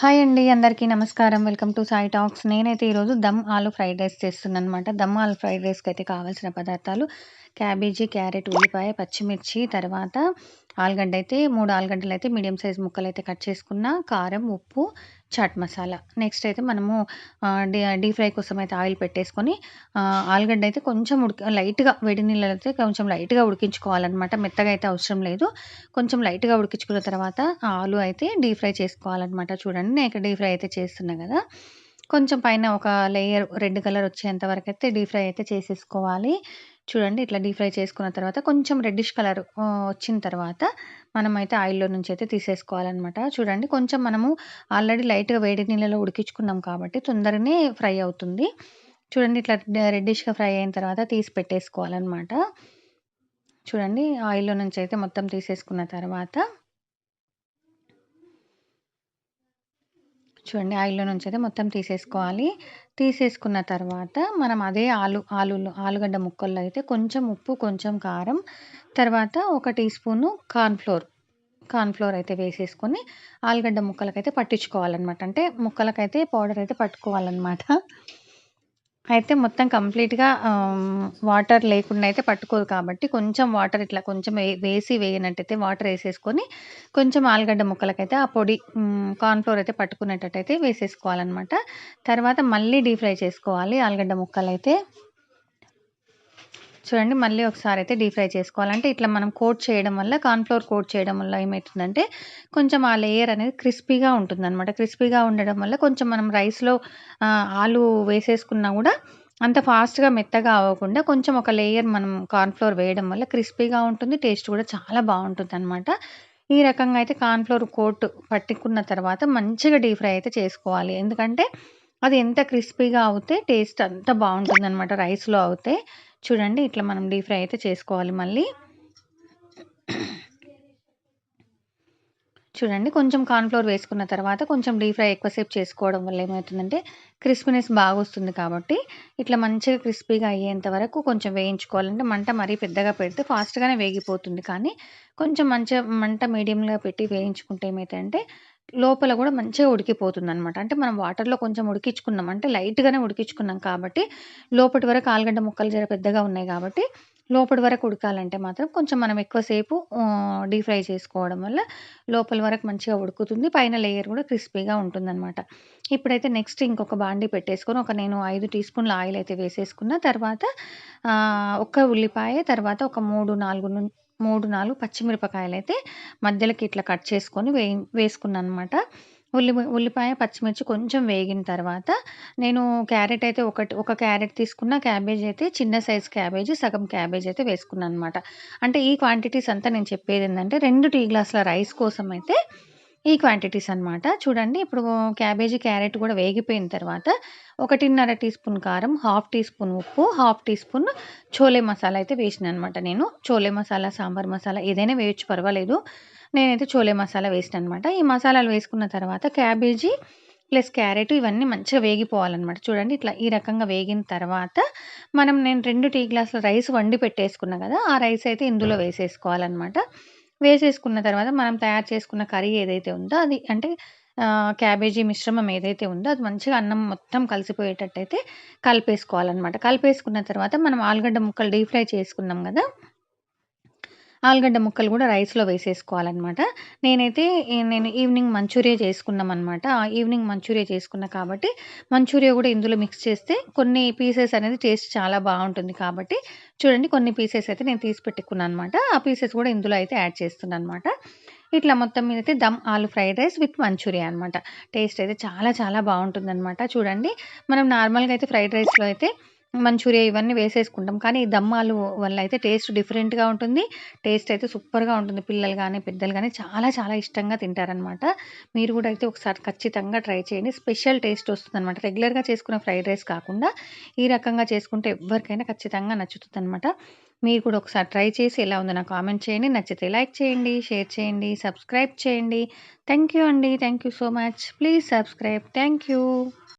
Hi అండి అందరికీ నమస్కారం. Welcome to Sai talks. నేనైతే ఈరోజు దమ్ ఆలు ఫ్రైడ్ రైస్ చేస్తున్నాను అనమాట దమ్ ఆలు ఫ్రైడ్ రైస్కి అయితే కావాల్సిన పదార్థాలు క్యాబేజీ క్యారెట్ ఉల్లిపాయ పచ్చిమిర్చి తర్వాత ఆలుగడ్డ అయితే మూడు ఆలుగడ్డలు అయితే మీడియం సైజ్ ముక్కలు అయితే కట్ చేసుకున్న కారం ఉప్పు చాట్ మసాలా. నెక్స్ట్ అయితే మనము డీ డీప్ ఫ్రై కోసం అయితే ఆయిల్ పెట్టేసుకొని ఆలుగడ్డ అయితే కొంచెం ఉడికి లైట్గా వేడి నీళ్ళు అయితే కొంచెం లైట్గా ఉడికించుకోవాలన్నమాట. మెత్తగా అయితే అవసరం లేదు. కొంచెం లైట్గా ఉడికించుకున్న తర్వాత ఆలు అయితే డీప్ ఫ్రై చేసుకోవాలన్నమాట. చూడండి నేను ఇక్కడ డీప్ ఫ్రై అయితే చేస్తున్నా కదా. కొంచెం పైన ఒక లేయర్ రెడ్ కలర్ వచ్చేంత వరకు అయితే డీప్ ఫ్రై అయితే చేసేసుకోవాలి. చూడండి ఇట్లా డీప్ ఫ్రై చేసుకున్న తర్వాత కొంచెం రెడ్డిష్ కలర్ వచ్చిన తర్వాత మనమైతే ఆయిల్లో నుంచి అయితే తీసేసుకోవాలన్నమాట. చూడండి కొంచెం మనము ఆల్రెడీ లైట్గా వేడి నీళ్ళలో ఉడికించుకున్నాం కాబట్టి తొందరనే ఫ్రై అవుతుంది. చూడండి ఇట్లా రెడ్డిష్గా ఫ్రై అయిన తర్వాత తీసి పెట్టేసుకోవాలన్నమాట. చూడండి ఆయిల్లో నుంచి అయితే మొత్తం తీసేసుకున్న తర్వాత చూడండి ఆయిల్లో నుంచి అయితే మొత్తం తీసేసుకోవాలి. తీసేసుకున్న తర్వాత మనం అదే ఆలు ఆలులు ఆలుగడ్డ ముక్కల్లో అయితే కొంచెం ఉప్పు కొంచెం కారం తర్వాత ఒక టీ స్పూను కార్న్ఫ్లోర్ కార్న్ఫ్లోర్ అయితే వేసేసుకొని ఆలుగడ్డ ముక్కలకైతే పట్టించుకోవాలన్నమాట అంటే ముక్కలకైతే పౌడర్ అయితే పట్టుకోవాలన్నమాట అయితే మొత్తం కంప్లీట్‌గా వాటర్ లేకుండా అయితే పట్టుకోదు కాబట్టి కొంచెం వాటర్ ఇట్లా కొంచెం వే వేసి వేయనట్టయితే వాటర్ వేసేసుకొని కొంచెం ఆలుగడ్డ ముక్కలకైతే ఆ పొడి కార్న్‌ఫ్లోర్ అయితే పట్టుకునేటట్టయితే వేసేసుకోవాలన్నమాట. తర్వాత మళ్ళీ డీప్ ఫ్రై చేసుకోవాలి ఆలుగడ్డ ముక్కలైతే. చూడండి మళ్ళీ ఒకసారి అయితే డీప్ ఫ్రై చేసుకోవాలంటే ఇట్లా మనం కోట్ చేయడం వల్ల కార్న్‌ఫ్లోర్ కోట్ చేయడం వల్ల ఏమవుతుందంటే కొంచెం ఆ లేయర్ అనేది క్రిస్పీగా ఉంటుందన్నమాట. క్రిస్పీగా ఉండడం వల్ల కొంచెం మనం రైస్‌లో ఆలు వేసేసుకున్నా కూడా అంత ఫాస్ట్‌గా మెత్తగా అవ్వకుండా కొంచెం ఒక లేయర్ మనం కార్న్‌ఫ్లోర్ వేయడం వల్ల క్రిస్పీగా ఉంటుంది. టేస్ట్ కూడా చాలా బాగుంటుందన్నమాట. ఈ రకంగా అయితే కార్న్‌ఫ్లోర్ కోట్ పట్టుకున్న తర్వాత మంచిగా డీప్ ఫ్రై అయితే చేసుకోవాలి. ఎందుకంటే అది ఎంత క్రిస్పీగా అవుతే టేస్ట్ అంత బాగుంటుంది అనమాట రైస్‌లో అవుతే. చూడండి ఇట్లా మనం డీప్ ఫ్రై అయితే చేసుకోవాలి మళ్ళీ. చూడండి కొంచెం కార్న్‌ఫ్లోర్ వేసుకున్న తర్వాత కొంచెం డీప్ ఫ్రై ఎక్కువసేపు చేసుకోవడం వల్ల ఏమవుతుందంటే క్రిస్పీనెస్ బాగొస్తుంది కాబట్టి ఇట్లా మంచిగా క్రిస్పీగా అయ్యేంత వరకు కొంచెం వేయించుకోవాలంటే మంట మరీ పెద్దగా పెడితే ఫాస్ట్‌గానే వేగిపోతుంది. కానీ కొంచెం మంచిగా మంట మీడియంగా పెట్టి వేయించుకుంటే ఏమైతాయంటే లోపల కూడా మంచిగా ఉడికిపోతుందనమాట. అంటే మనం వాటర్‌లో కొంచెం ఉడికించుకున్నాం. అంటే లైట్‌గానే ఉడికించుకున్నాం కాబట్టి లోపటి వరకు ఆలుగడ్డ ముక్కలు జర పెద్దగా ఉన్నాయి కాబట్టి లోపటి వరకు ఉడకాలంటే మాత్రం కొంచెం మనం ఎక్కువసేపు డీప్ ఫ్రై చేసుకోవడం వల్ల లోపల వరకు మంచిగా ఉడుకుతుంది. పైన లేయర్ కూడా క్రిస్పీగా ఉంటుందనమాట. ఇప్పుడైతే నెక్స్ట్ ఇంకొక బాండీ పెట్టేసుకొని ఒక నేను 5 టీ స్పూన్ల ఆయిల్ అయితే వేసేసుకున్న. తర్వాత ఒక్క ఉల్లిపాయ తర్వాత ఒక 3, 4 ను మూడు నాలుగు పచ్చిమిరపకాయలు అయితే మధ్యలోకి ఇట్లా కట్ చేసుకొని వే వేసుకున్నాను అనమాట ఉల్లి ఉల్లిపాయ, పచ్చిమిర్చి కొంచెం వేగిన తర్వాత నేను క్యారెట్ అయితే ఒకటి ఒక క్యారెట్ తీసుకున్న. క్యాబేజ్ అయితే చిన్న సైజ్ క్యాబేజీ సగం క్యాబేజ్ అయితే వేసుకున్నాననమాట. అంటే ఈ క్వాంటిటీస్ అంతా నేను చెప్పేది ఏంటంటే రెండు టీ గ్లాసుల రైస్ కోసం అయితే ఈ క్వాంటిటీస్ అనమాట. చూడండి ఇప్పుడు క్యాబేజీ, క్యారెట్ కూడా వేగిపోయిన తర్వాత 1:30 టీ స్పూన్ కారం, హాఫ్ టీ స్పూన్ ఉప్పు, half teaspoon chole masala అయితే వేసినాననమాట నేను. చోలే మసాలా, సాంబార్ మసాలా ఏదైనా వేయచ్చు పర్వాలేదు. నేనైతే చోలే మసాలా వేసినాననమాట. ఈ మసాలాలు వేసుకున్న తర్వాత క్యాబేజీ ప్లస్ క్యారెట్ ఇవన్నీ మంచిగా వేగిపోవాలనమాట. చూడండి ఇట్లా ఈ రకంగా వేగిన తర్వాత మనం నేను రెండు టీ గ్లాసుల రైస్ వండి పెట్టేసుకున్నా కదా! ఆ రైస్ అయితే ఇందులో వేసేసుకోవాలనమాట. వేసేసుకున్న తర్వాత మనం తయారు చేసుకున్న కర్రీ ఏదైతే ఉందో అది అంటే క్యాబేజీ మిశ్రమం ఏదైతే ఉందో అది మంచిగా అన్నం మొత్తం కలిసిపోయేటట్టయితే కలిపేసుకోవాలన్నమాట కలిపేసుకున్న తర్వాత మనం ఆలుగడ్డ ముక్కలు డీప్ ఫ్రై చేసుకున్నాం కదా! ఆలుగడ్డ ముక్కలు కూడా రైస్‌లో వేసేసుకోవాలనమాట. నేనైతే నేను ఈవినింగ్ మంచూరియా చేసుకున్నాం అనమాట ఈవినింగ్ మంచూరియా చేసుకున్నా కాబట్టి మంచూరియా కూడా ఇందులో మిక్స్ చేస్తే కొన్ని పీసెస్ అనేది టేస్ట్ చాలా బాగుంటుంది కాబట్టి చూడండి కొన్ని పీసెస్ అయితే నేను తీసి పెట్టుకున్నాను అనమాట. ఆ పీసెస్ కూడా ఇందులో అయితే యాడ్ చేస్తున్నాను అనమాట ఇట్లా మొత్తం మీద అయితే dum aloo fried rice with Manchurian అనమాట. టేస్ట్ అయితే చాలా చాలా బాగుంటుందనమాట. చూడండి మనం నార్మల్‌గా అయితే ఫ్రైడ్ రైస్‌లో అయితే మంచూరియా ఇవన్నీ వేసేసుకుంటాం. కానీ ఈ దమ్మాలు వల్ల అయితే టేస్ట్ డిఫరెంట్‌గా ఉంటుంది. టేస్ట్ అయితే సూపర్‌గా ఉంటుంది. పిల్లలు కానీ పెద్దలు కానీ చాలా చాలా ఇష్టంగా తింటారనమాట. మీరు కూడా అయితే ఒకసారి ఖచ్చితంగా ట్రై చేయండి. స్పెషల్ టేస్ట్ వస్తుందనమాట. రెగ్యులర్‌గా చేసుకునే ఫ్రైడ్ రైస్ కాకుండా ఈ రకంగా చేసుకుంటే ఎవ్వరికైనా ఖచ్చితంగా నచ్చుతుంది అనమాట మీరు కూడా ఒకసారి ట్రై చేసి ఎలా ఉందో నాకు కామెంట్ చేయండి. నచ్చితే లైక్ చేయండి, షేర్ చేయండి, సబ్స్క్రైబ్ చేయండి. థ్యాంక్ యూ అండి. Thank you so much. Please subscribe. Thank you.